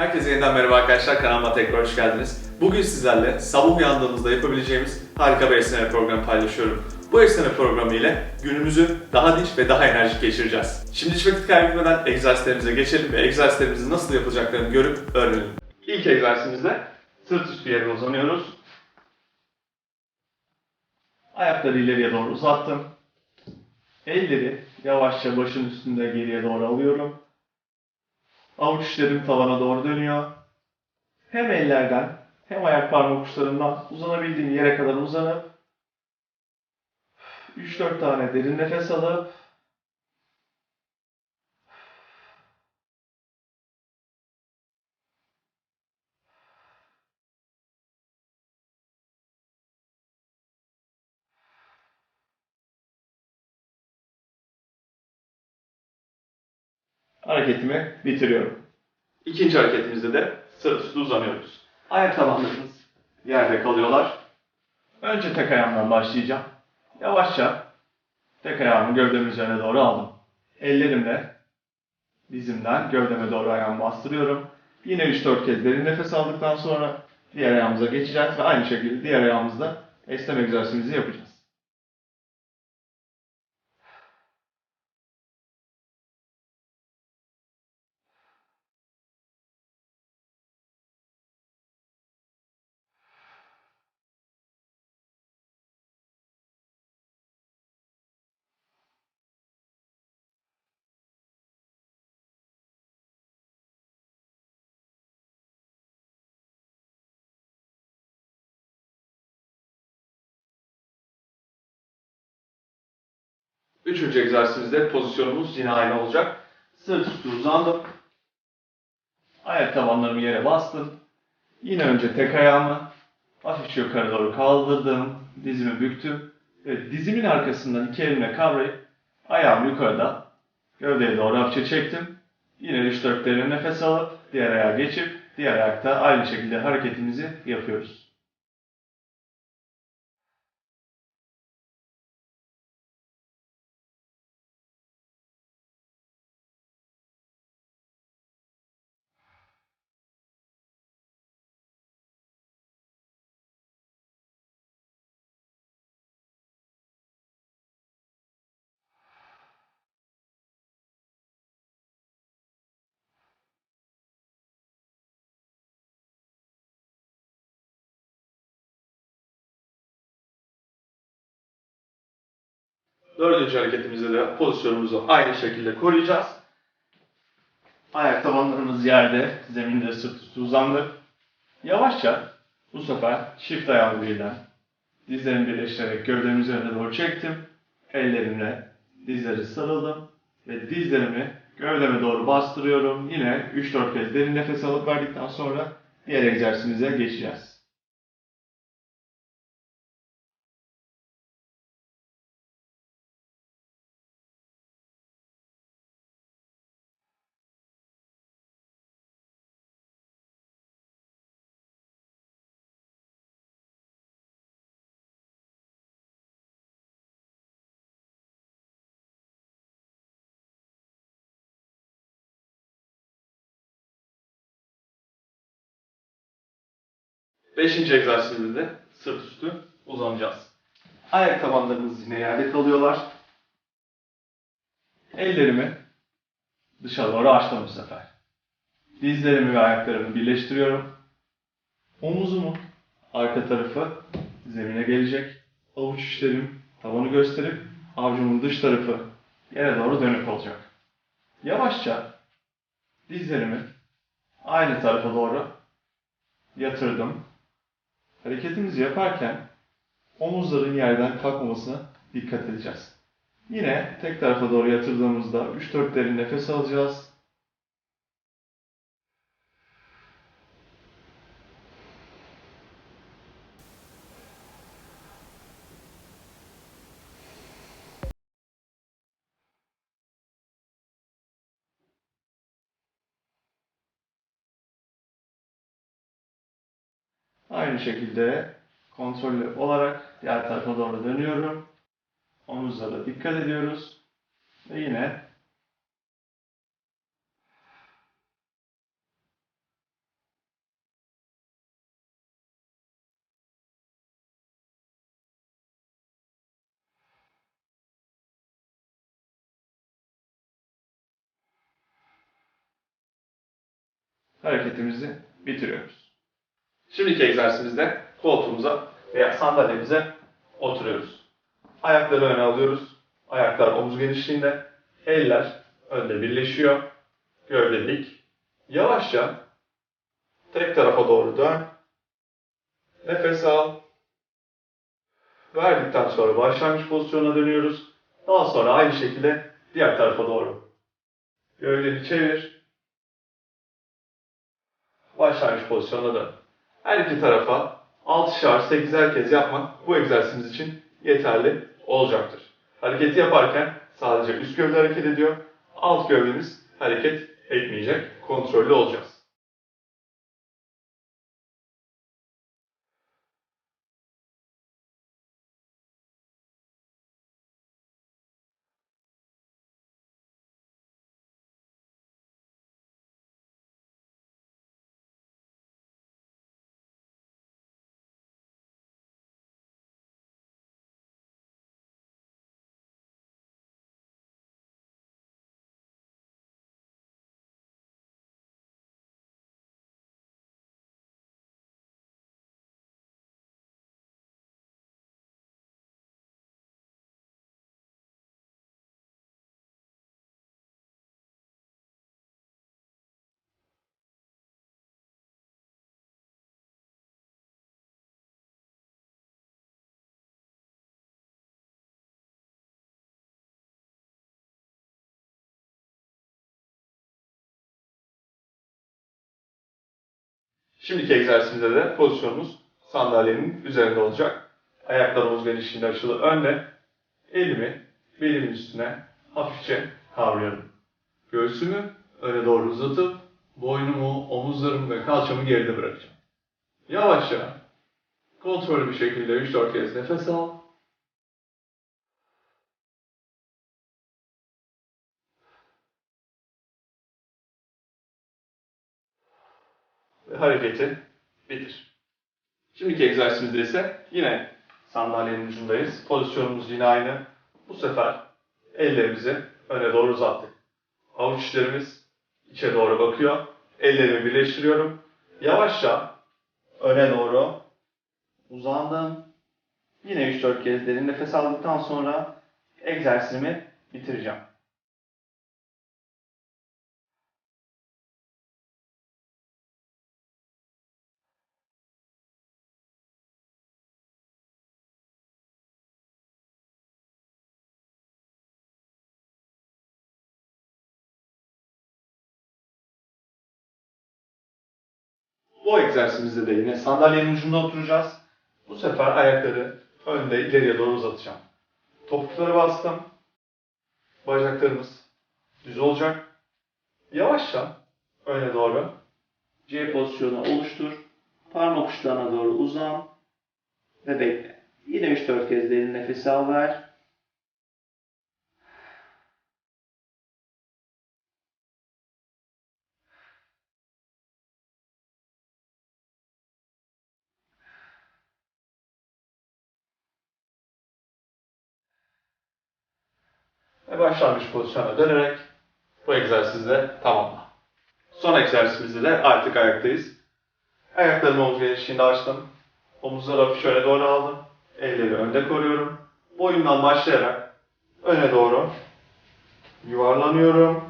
Herkese yeniden merhaba arkadaşlar. Kanalıma tekrar hoş geldiniz. Bugün sizlerle sabah uyandığımızda yapabileceğimiz harika bir esneme programı paylaşıyorum. Bu esneme programı ile günümüzü daha dinç ve daha enerjik geçireceğiz. Şimdi hiç vakit kaybetmeden egzersizlerimize geçelim ve egzersizlerimizin nasıl yapılacaklarını görüp öğrenelim. İlk egzersizimizde sırt üstü yere uzanıyoruz. Ayakları ileriye doğru uzattım. Elleri yavaşça başın üstünde geriye doğru alıyorum. Avuç içlerim tavana doğru dönüyor. Hem ellerden hem ayak parmak uçlarımdan uzanabildiğim yere kadar uzanıp 3-4 tane derin nefes alıp hareketimi bitiriyorum. İkinci hareketimizde de sırt üstü uzanıyoruz. Ayak tabanlarımız yerde kalıyorlar. Önce tek ayağımdan başlayacağım. Yavaşça tek ayağımı gövdemin üzerine doğru aldım. Ellerimle dizimden gövdeme doğru ayağımı bastırıyorum. Yine 3-4 kez derin nefes aldıktan sonra diğer ayağımıza geçeceğiz ve aynı şekilde diğer ayağımızda esneme egzersizimizi yapacağız. Üçüncü egzersizimizde pozisyonumuz yine aynı olacak. Sırt üstü uzandım. Ayak tabanlarımı yere bastım. Yine önce tek ayağımı hafifçe yukarı doğru kaldırdım. Dizimi büktüm. Ve dizimin arkasından iki elimle kavrayıp ayağımı yukarıda gövdeye doğru hafifçe çektim. Yine 3-4 derin nefes alıp diğer ayağa geçip diğer ayakta aynı şekilde hareketimizi yapıyoruz. Dördüncü hareketimizde de pozisyonumuzu aynı şekilde koruyacağız. Ayak tabanlarımız yerde, zeminde sırt üstü uzandık. Yavaşça bu sefer çift ayağımı birden dizlerimi birleştirerek gövdemin üzerine doğru çektim. Ellerimle dizleri sarıldım ve dizlerimi gövdeme doğru bastırıyorum. Yine 3-4 kez derin nefes alıp verdikten sonra diğer egzersizimize geçeceğiz. Beşinci egzersizimizde de sırt üstü uzanacağız. Ayak tabanlarımız yine yerde kalıyorlar. Ellerimi dışa doğru açtım bu sefer. Dizlerimi ve ayaklarımı birleştiriyorum. Omuzumun arka tarafı zemine gelecek. Avuç içlerim tavanı gösterip avcumun dış tarafı yere doğru dönük olacak. Yavaşça dizlerimi aynı tarafa doğru yatırdım. Hareketimizi yaparken omuzların yerden kalkmamasına dikkat edeceğiz. Yine tek tarafa doğru yatırdığımızda 3-4 derin nefes alacağız. Aynı şekilde kontrollü olarak diğer tarafa doğru dönüyorum. Omuzlara dikkat ediyoruz. Ve yine hareketimizi bitiriyoruz. Şimdiki egzersizimizde koltuğumuza veya sandalyemize oturuyoruz. Ayakları öne alıyoruz. Ayaklar omuz genişliğinde. Eller önde birleşiyor. Gövde dik. Yavaşça tek tarafa doğru dön. Nefes al. Verdikten sonra başlangıç pozisyonuna dönüyoruz. Daha sonra aynı şekilde diğer tarafa doğru. Gövdeni çevir. Başlangıç pozisyonuna dön. Her iki tarafa 6'şar 8'er kez yapmak bu egzersizimiz için yeterli olacaktır. Hareketi yaparken sadece üst gövde hareket ediyor. Alt gövdemiz hareket etmeyecek. Kontrollü olacağız. Şimdiki egzersizimizde de pozisyonumuz sandalyenin üzerinde olacak. Ayaklar omuz genişliğinde açılı önde. Elimi belimin üstüne hafifçe kavruyorum. Göğsümü öne doğru uzatıp boynumu, omuzlarımı ve kalçamı geride bırakacağım. Yavaşça kontrollü bir şekilde 3-4 kez nefes al. Hareketi bitir. Şimdiki egzersizimizde ise yine sandalyenin ucundayız. Pozisyonumuz yine aynı. Bu sefer ellerimizi öne doğru uzattık. Avuç içlerimiz içe doğru bakıyor. Ellerimi birleştiriyorum. Yavaşça öne doğru uzandım. Yine 3-4 kez derin nefes aldıktan sonra egzersizimi bitireceğim. Bu egzersizimizde de yine sandalyenin ucunda oturacağız. Bu sefer ayakları önde ileriye doğru uzatacağım. Topukları bastım. Bacaklarımız düz olacak. Yavaşça öne doğru C pozisyonu oluştur. Parmak uçlarına doğru uzan ve bekle. Yine 3-4 kez derin nefes al ver. Başlangıç pozisyonuna dönerek bu egzersizi de tamamla. Son egzersizimizde de artık ayaktayız. Ayaklarımı omuz genişliğinde açtım. Omuzları hafif şöyle doğru aldım. Elleri önde koruyorum. Boyundan başlayarak öne doğru yuvarlanıyorum.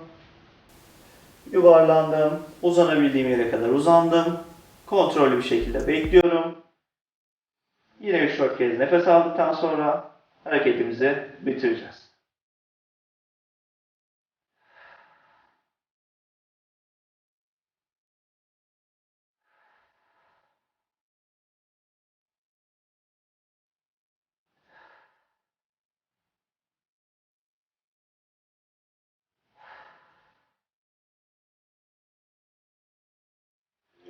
Yuvarlandım. Uzanabildiğim yere kadar uzandım. Kontrollü bir şekilde bekliyorum. Yine 3-4 kez nefes aldıktan sonra hareketimizi bitireceğiz.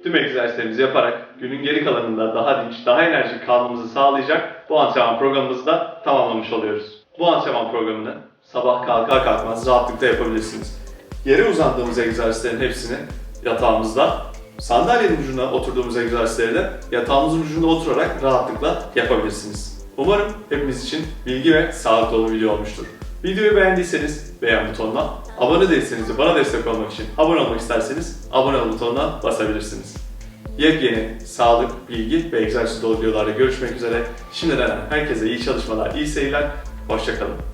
Tüm egzersizlerimizi yaparak günün geri kalanında daha dinç, daha enerjik kalmamızı sağlayacak bu antrenman programımızı da tamamlamış oluyoruz. Bu antrenman programını sabah kalkar kalkmaz rahatlıkla yapabilirsiniz. Yere uzandığımız egzersizlerin hepsini yatağımızda, sandalyenin ucuna oturduğumuz egzersizleri de yatağımızın ucunda oturarak rahatlıkla yapabilirsiniz. Umarım hepimiz için bilgi ve sağlık dolu bir video olmuştur. Videoyu beğendiyseniz beğen butonuna, abone değilseniz de bana destek olmak için abone olmak isterseniz abone ol butonuna basabilirsiniz. Yepyeni sağlık, bilgi ve egzersiz dolu videolarda görüşmek üzere. Şimdiden herkese iyi çalışmalar, iyi seyirler. Hoşçakalın.